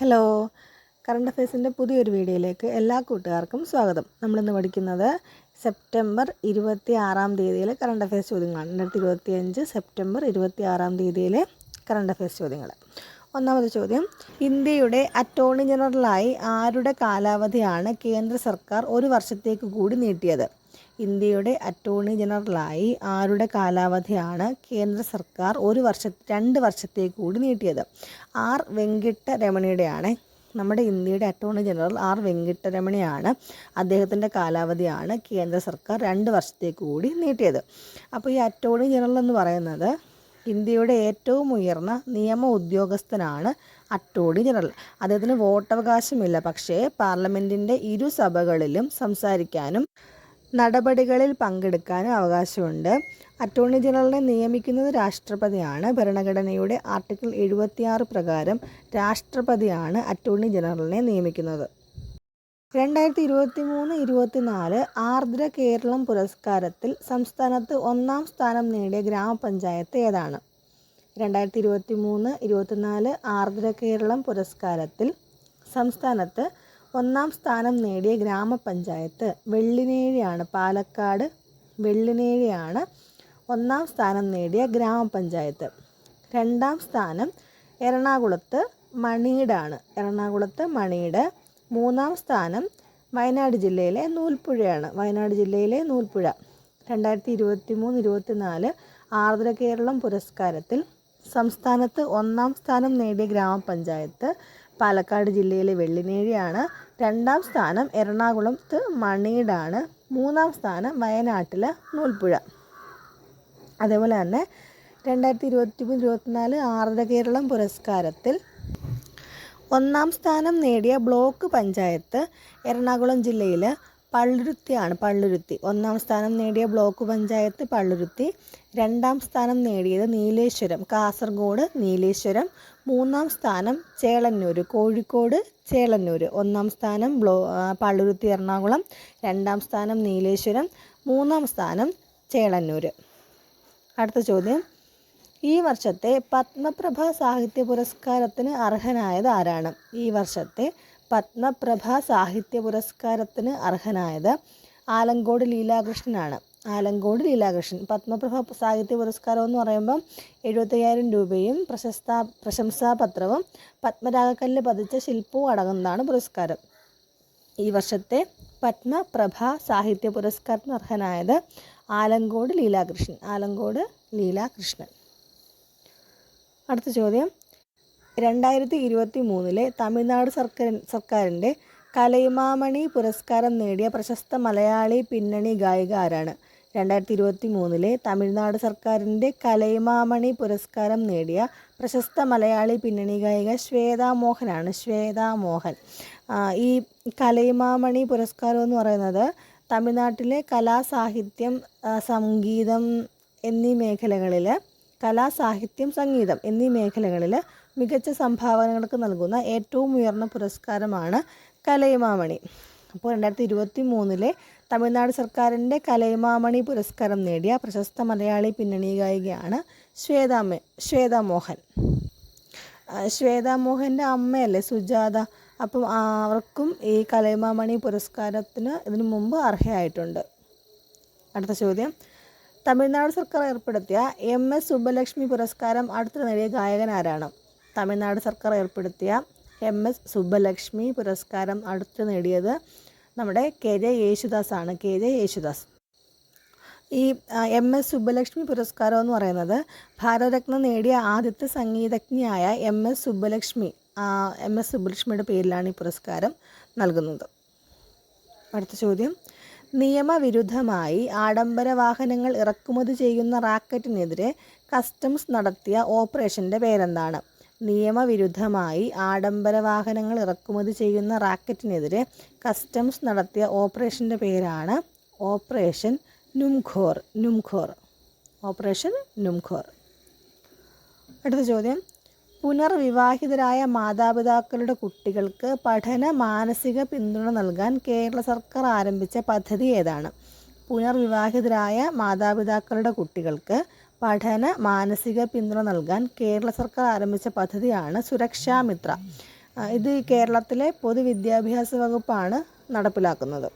Hello. Current അഫയേഴ്സിന്റെ പുതിയൊരു വീഡിയോയിലേക്ക് എല്ലാ കൂട്ടുകാർക്കും സ്വാഗതം. നമ്മളിന്ന് പഠിക്കുന്നത് സെപ്റ്റംബർ ഇരുപത്തി ആറാം തീയതിയിലെ കറണ്ട് അഫയേഴ്സ് ചോദ്യങ്ങളാണ്. രണ്ടായിരത്തി ഇരുപത്തി അഞ്ച് സെപ്റ്റംബർ ഇരുപത്തി ആറാം തീയതിയിലെ കറണ്ട് അഫയേഴ്സ് ചോദ്യങ്ങൾ. ഒന്നാമത് ചോദ്യം ഇന്ത്യയുടെ അറ്റോർണി ജനറലായി ആരുടെ കാലാവധിയാണ് കേന്ദ്ര സർക്കാർ ഒരു വർഷത്തേക്ക് കൂടി നീട്ടിയത്? ഇന്ത്യയുടെ അറ്റോർണി ജനറലായി ആരുടെ കാലാവധിയാണ് കേന്ദ്ര സർക്കാർ ഒരു വർഷ രണ്ട് വർഷത്തേക്ക് കൂടി നീട്ടിയത്? ആർ. വെങ്കിട്ടരമണിയുടെയാണ്. നമ്മുടെ ഇന്ത്യയുടെ അറ്റോർണി ജനറൽ ആർ. വെങ്കിട്ടരമണിയാണ് അദ്ദേഹത്തിന്റെ കാലാവധിയാണ് കേന്ദ്ര സർക്കാർ രണ്ട് വർഷത്തേക്ക് കൂടി നീട്ടിയത്. അപ്പോൾ ഈ അറ്റോർണി ജനറൽ എന്ന് പറയുന്നത് ഇന്ത്യയുടെ ഏറ്റവും ഉയർന്ന നിയമ ഉദ്യോഗസ്ഥനാണ് അറ്റോർണി ജനറൽ. അദ്ദേഹത്തിന് വോട്ടവകാശമില്ല. പക്ഷേ പാർലമെന്റിന്റെ ഇരു സഭകളിലും സംസാരിക്കാനും നടപടികളിൽ പങ്കെടുക്കാനും അവകാശമുണ്ട്. അറ്റോർണി ജനറലിനെ നിയമിക്കുന്നത് രാഷ്ട്രപതിയാണ്. ഭരണഘടനയുടെ ആർട്ടിക്കിൾ എഴുപത്തിയാറ് പ്രകാരം രാഷ്ട്രപതിയാണ് അറ്റോർണി ജനറലിനെ നിയമിക്കുന്നത്. രണ്ടായിരത്തി ഇരുപത്തി മൂന്ന് ഇരുപത്തിനാല് ആർദ്ര കേരളം പുരസ്കാരത്തിൽ സംസ്ഥാനത്ത് ഒന്നാം സ്ഥാനം നേടിയ ഗ്രാമപഞ്ചായത്ത് ഏതാണ്? രണ്ടായിരത്തി ഇരുപത്തി മൂന്ന് ഇരുപത്തിനാല് ആർദ്ര കേരളം പുരസ്കാരത്തിൽ സംസ്ഥാനത്ത് ഒന്നാം സ്ഥാനം നേടിയ ഗ്രാമപഞ്ചായത്ത് വെള്ളിനേഴിയാണ്. പാലക്കാട് വെള്ളിനേഴിയാണ് ഒന്നാം സ്ഥാനം നേടിയ ഗ്രാമപഞ്ചായത്ത്. രണ്ടാം സ്ഥാനം എറണാകുളത്ത് മണീടാണ് എറണാകുളത്ത് മണീട് മൂന്നാം സ്ഥാനം വയനാട് ജില്ലയിലെ നൂൽപ്പുഴയാണ്. വയനാട് ജില്ലയിലെ നൂൽപ്പുഴ. രണ്ടായിരത്തി ഇരുപത്തി മൂന്ന് ഇരുപത്തി നാല് ആർദ്ര കേരളം പുരസ്കാരത്തിൽ സംസ്ഥാനത്ത് ഒന്നാം സ്ഥാനം നേടിയ ഗ്രാമപഞ്ചായത്ത് പാലക്കാട് ജില്ലയിലെ വെള്ളിനേഴിയാണ്. രണ്ടാം സ്ഥാനം എറണാകുളത്ത് മണീടാണ്. മൂന്നാം സ്ഥാനം വയനാട്ടിലെ നൂൽപ്പുഴ. അതേപോലെ തന്നെ രണ്ടായിരത്തി ഇരുപത്തി മൂന്ന് ഇരുപത്തിനാല് ആർദ്ര കേരളം പുരസ്കാരത്തിൽ ഒന്നാം സ്ഥാനം നേടിയ ബ്ലോക്ക് പഞ്ചായത്ത് എറണാകുളം ജില്ലയിൽ പള്ളുരുത്തിയാണ് പള്ളുരുത്തി. ഒന്നാം സ്ഥാനം നേടിയ ബ്ലോക്ക് പഞ്ചായത്ത് പള്ളുരുത്തി. രണ്ടാം സ്ഥാനം നേടിയത് നീലേശ്വരം കാസർഗോഡ് നീലേശ്വരം. മൂന്നാം സ്ഥാനം ചേളന്നൂർ കോഴിക്കോട് ചേളന്നൂർ ഒന്നാം സ്ഥാനം ബ്ലോ പള്ളുരുത്തി എറണാകുളം. രണ്ടാം സ്ഥാനം നീലേശ്വരം. മൂന്നാം സ്ഥാനം ചേളന്നൂർ അടുത്ത ചോദ്യം. ഈ വർഷത്തെ പത്മപ്രഭ സാഹിത്യ പുരസ്കാരത്തിന് അർഹനായത് ആരാണ്? ഈ വർഷത്തെ പത്മപ്രഭ സാഹിത്യ പുരസ്കാരത്തിന് അർഹനായത് ആലങ്കോട് ലീലാകൃഷ്ണനാണ്. ആലങ്കോട് ലീലാകൃഷ്ണൻ. പത്മപ്രഭ സാഹിത്യ പുരസ്കാരം എന്ന് പറയുമ്പം എഴുപത്തയ്യായിരം രൂപയും പ്രശസ്ത പ്രശംസാപത്രവും പത്മരാഗക്കല്ല് പതിച്ച ശില്പവും അടങ്ങുന്നതാണ് പുരസ്കാരം. ഈ വർഷത്തെ പത്മപ്രഭ സാഹിത്യ പുരസ്കാരത്തിന് അർഹനായത് ആലങ്കോട് ലീലാകൃഷ്ണൻ. ആലങ്കോട് ലീലാകൃഷ്ണൻ. അടുത്ത ചോദ്യം. രണ്ടായിരത്തി ഇരുപത്തി മൂന്നിലെ തമിഴ്നാട് സർക്കാർ സർക്കാരിന്റെ കലൈമാമണി പുരസ്കാരം നേടിയ പ്രശസ്ത മലയാളി പിന്നണി ഗായിക ആരാണ്? രണ്ടായിരത്തി ഇരുപത്തി മൂന്നിലെ തമിഴ്നാട് സർക്കാരിന്റെ കലൈമാമണി പുരസ്കാരം നേടിയ പ്രശസ്ത മലയാളി പിന്നണി ഗായിക ശ്വേതാ മോഹനാണ് ശ്വേതാ മോഹൻ ഈ കലൈമാമണി പുരസ്കാരം എന്ന് പറയുന്നത് തമിഴ്നാട്ടിലെ കലാസാഹിത്യം സംഗീതം എന്നീ മേഖലകളിൽ കലാസാഹിത്യം സംഗീതം എന്നീ മേഖലകളിൽ മികച്ച സംഭാവനകൾക്ക് നൽകുന്ന ഏറ്റവും ഉയർന്ന പുരസ്കാരമാണ് കലൈമാമണി അപ്പോൾ രണ്ടായിരത്തി ഇരുപത്തി മൂന്നിലെ തമിഴ്നാട് സർക്കാരിന്റെ കലൈമാമണി പുരസ്കാരം നേടിയ പ്രശസ്ത മലയാളി പിന്നണി ഗായികയാണ് ശ്വേതാമ ശ്വേതാ മോഹൻ. ശ്വേതാ മോഹന്റെ അമ്മയല്ലേ സുജാത? അപ്പം അവർക്കും ഈ കലൈമാമണി പുരസ്കാരത്തിന് ഇതിനു മുമ്പ് അർഹയായിട്ടുണ്ട്. അടുത്ത ചോദ്യം. തമിഴ്നാട് സർക്കാർ ഏർപ്പെടുത്തിയ എം എസ് സുബ്ബലക്ഷ്മി പുരസ്കാരം അടുത്ത് നേടിയ ഗായകൻ ആരാണ്? തമിഴ്നാട് സർക്കാർ ഏർപ്പെടുത്തിയ എം എസ് സുബ്ബലക്ഷ്മി പുരസ്കാരം അടുത്ത് നേടിയത് നമ്മുടെ കെ ജെ യേശുദാസ് ആണ് കെ ജെ യേശുദാസ്. ഈ എം എസ് സുബ്ബലക്ഷ്മി പുരസ്കാരം എന്ന് പറയുന്നത് ഭാരതരത്ന നേടിയ ആദ്യത്തെ സംഗീതജ്ഞയായ M S Subbulakshmi M S സുബ്ബലക്ഷ്മിയുടെ പേരിലാണ് ഈ പുരസ്കാരം നൽകുന്നത്. അടുത്ത ചോദ്യം. നിയമവിരുദ്ധമായി ആഡംബര വാഹനങ്ങൾ ഇറക്കുമതി ചെയ്യുന്ന റാക്കറ്റിനെതിരെ കസ്റ്റംസ് നടത്തിയ ഓപ്പറേഷന്റെ പേരെന്താണ്? നിയമവിരുദ്ധമായി ആഡംബര വാഹനങ്ങൾ ഇറക്കുമതി ചെയ്യുന്ന റാക്കറ്റിനെതിരെ കസ്റ്റംസ് നടത്തിയ ഓപ്പറേഷന്റെ പേരാണ് ഓപ്പറേഷൻ നുംഖോർ നുംഖോർ. ഓപ്പറേഷൻ നുംഖോർ. അടുത്ത ചോദ്യം. പുനർവിവാഹിതരായ മാതാപിതാക്കളുടെ കുട്ടികൾക്ക് പഠന മാനസിക പിന്തുണ നൽകാൻ കേരള സർക്കാർ ആരംഭിച്ച പദ്ധതി ഏതാണ്? പുനർവിവാഹിതരായ മാതാപിതാക്കളുടെ കുട്ടികൾക്ക് പഠന മാനസിക പിന്തുണ നൽകാൻ കേരള സർക്കാർ ആരംഭിച്ച പദ്ധതിയാണ് സുരക്ഷാമിത്ര ഇത് കേരളത്തിലെ പൊതുവിദ്യാഭ്യാസ വകുപ്പാണ് നടപ്പിലാക്കുന്നത്.